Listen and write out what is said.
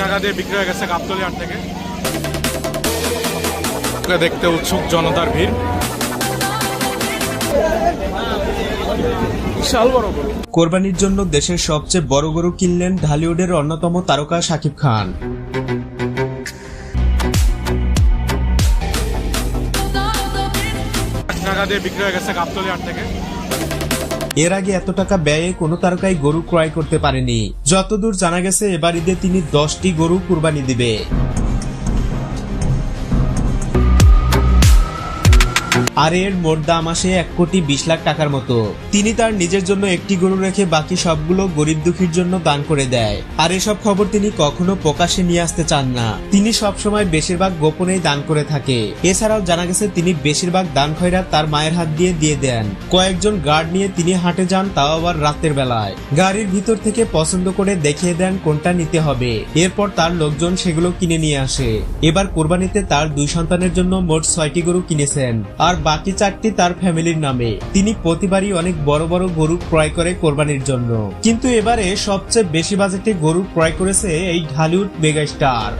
টাকা দিয়ে বিক্রি হয়ে গেছে গাবতলি হাট থেকে। দেখতে উৎসুক জনতার ভিড়। কোরবানির জন্য দেশের সবচেয়ে বড় গরু কিনলেন ঢালিউডের অন্যতম তারকা শাকিব খান। টাকা দিয়ে বিক্রি হয়ে গেছে গাবতলি হাট থেকে। এর আগে এত টাকা ব্যয়ে কোনো তারকাই গরু ক্রয় করতে পারেনি। যতদূর জানা গেছে এবার ঈদে তিনি দশটি গরু কুরবানি দিবে। আর এর মোট দাম আসে এক কোটি বিশ লাখ টাকার মতো। তিনি তার নিজের জন্য একটি গরু রেখে বাকি সবগুলো গরিব দুঃখীর জন্য দান করে দেয়। আর এসব খবর তিনি কখনো প্রকাশ্যে নিয়ে আসতে চান না। তিনি সবসময় বেশিরভাগ গোপনেই দান করে থাকে। এছাড়াও জানা গেছে, তিনি বেশিরভাগ দান খয়রাত তার মায়ের হাত দিয়ে দিয়ে দেন। কয়েকজন গার্ড নিয়ে তিনি হাটে যান, তাও আবার রাতের বেলায়। গাড়ির ভিতর থেকে পছন্দ করে দেখিয়ে দেন কোনটা নিতে হবে। এরপর তার লোকজন সেগুলো কিনে নিয়ে আসে। এবার কোরবানিতে তার দুই সন্তানের জন্য মোট ছয়টি গরু কিনেছেন। আর বাকি চারটি তার ফ্যামিলির নামে। তিনি প্রতিবারই অনেক বড় বড় গরু ক্রয় করে কোরবানির জন্য। কিন্তু এবারে সবচেয়ে বেশি বাজেটে গরু ক্রয় করেছে এই ঢালিউড মেগাস্টার।